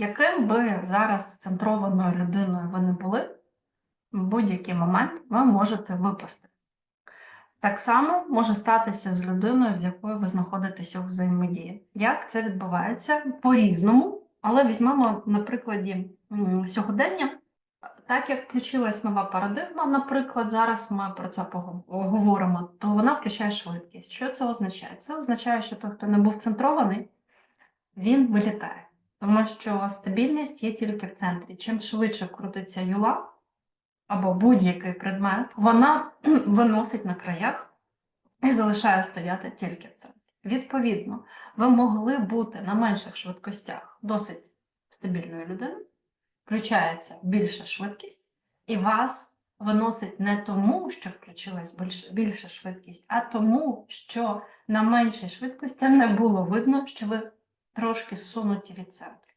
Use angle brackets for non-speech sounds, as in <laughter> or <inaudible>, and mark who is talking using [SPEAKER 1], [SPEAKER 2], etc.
[SPEAKER 1] Яким би зараз центрованою людиною ви не були, в будь-який момент ви можете випасти. Так само може статися з людиною, з якою ви знаходитеся у взаємодії. Як це відбувається? По-різному, але візьмемо на прикладі сьогодення. Так як включилась нова парадигма, наприклад, зараз ми про це погов- говоримо, то вона включає швидкість. Що це означає? Це означає, що той, хто не був центрований, він вилітає. Тому що стабільність є тільки в центрі. Чим швидше крутиться юла або будь-який предмет, вона <clears throat> виносить на краях і залишає стояти тільки в центрі. Відповідно, ви могли бути на менших швидкостях досить стабільною людиною, включається більша швидкість, і вас виносить не тому, що включилась більш- більша швидкість, а тому, що на меншій швидкості не було видно, що ви трошки сунуті від центру.